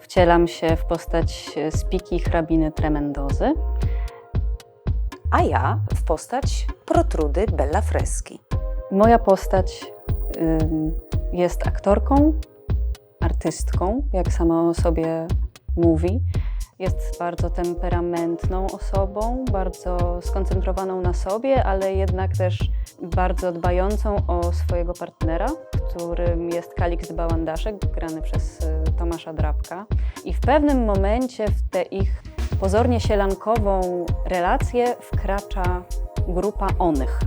Wcielam się w postać Spiki hrabiny Tremendozy. a ja w postać Protrudy Bella Freschi. Moja postać ym, jest aktorką, artystką, jak sama o sobie mówi. Jest bardzo temperamentną osobą, bardzo skoncentrowaną na sobie, ale jednak też bardzo dbającą o swojego partnera, którym jest Kaliks Bałandaszek, grany przez y, Tomasza Drabka. I w pewnym momencie w tę ich pozornie sielankową relację wkracza grupa onych.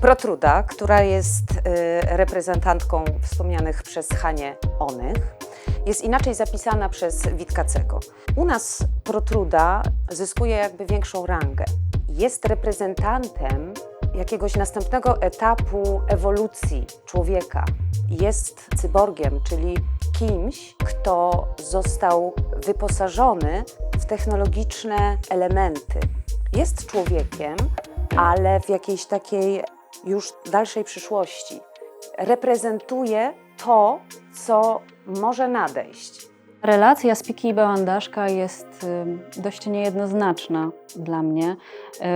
Protruda, która jest y, reprezentantką wspomnianych przez Hanie Onych, jest inaczej zapisana przez Witkacego. U nas Protruda zyskuje jakby większą rangę. Jest reprezentantem jakiegoś następnego etapu ewolucji człowieka. Jest cyborgiem, czyli kimś, kto został wyposażony w technologiczne elementy. Jest człowiekiem, ale w jakiejś takiej już dalszej przyszłości. Reprezentuje to, co może nadejść. Relacja Spiki i Bałandaszka jest y, dość niejednoznaczna dla mnie,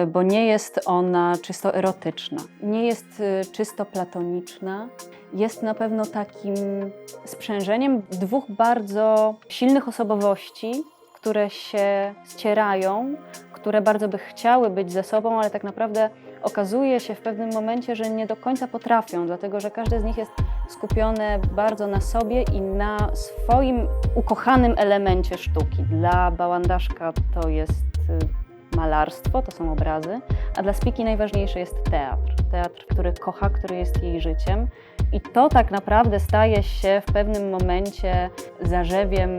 y, bo nie jest ona czysto erotyczna, nie jest y, czysto platoniczna. Jest na pewno takim sprzężeniem dwóch bardzo silnych osobowości, które się ścierają, które bardzo by chciały być ze sobą, ale tak naprawdę okazuje się w pewnym momencie, że nie do końca potrafią, dlatego że każde z nich jest skupione bardzo na sobie i na swoim ukochanym elemencie sztuki. Dla Bałandaszka to jest y, malarstwo, to są obrazy, a dla Spiki najważniejszy jest teatr. Teatr, który kocha, który jest jej życiem. I to tak naprawdę staje się w pewnym momencie zarzewiem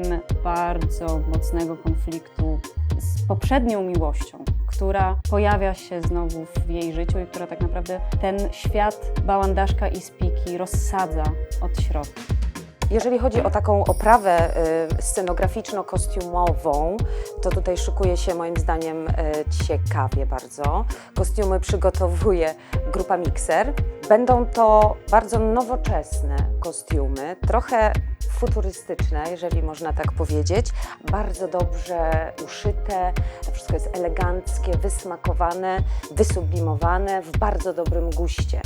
bardzo mocnego konfliktu z poprzednią miłością, która pojawia się znowu w jej życiu i która tak naprawdę ten świat Bałandaszka i Spiki rozsadza od środka. Jeżeli chodzi o taką oprawę y, scenograficzno-kostiumową, to tutaj szykuje się moim zdaniem y, ciekawie bardzo. Kostiumy przygotowuje grupa Mixer. Będą to bardzo nowoczesne kostiumy, trochę futurystyczne, jeżeli można tak powiedzieć, bardzo dobrze uszyte, wszystko jest eleganckie, wysmakowane, wysublimowane w bardzo dobrym guście.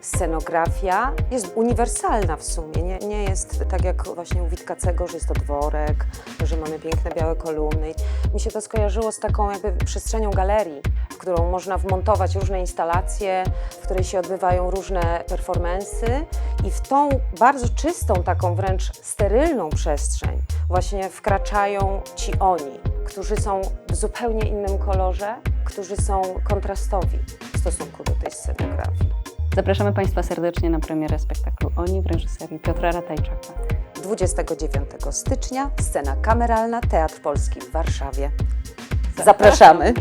Scenografia jest uniwersalna w sumie, nie, nie jest tak jak właśnie u Witkacego, że jest to dworek, że mamy piękne białe kolumny. Mi się to skojarzyło z taką jakby przestrzenią galerii, którą można wmontować różne instalacje, w której się odbywają różne performensy i w tą bardzo czystą, taką wręcz sterylną przestrzeń właśnie wkraczają ci oni, którzy są w zupełnie innym kolorze, którzy są kontrastowi w stosunku do tej scenografii. Zapraszamy Państwa serdecznie na premierę spektaklu Oni w reżyserii Piotra Ratajczaka. 29 stycznia scena kameralna Teatr Polski w Warszawie. Zapraszamy.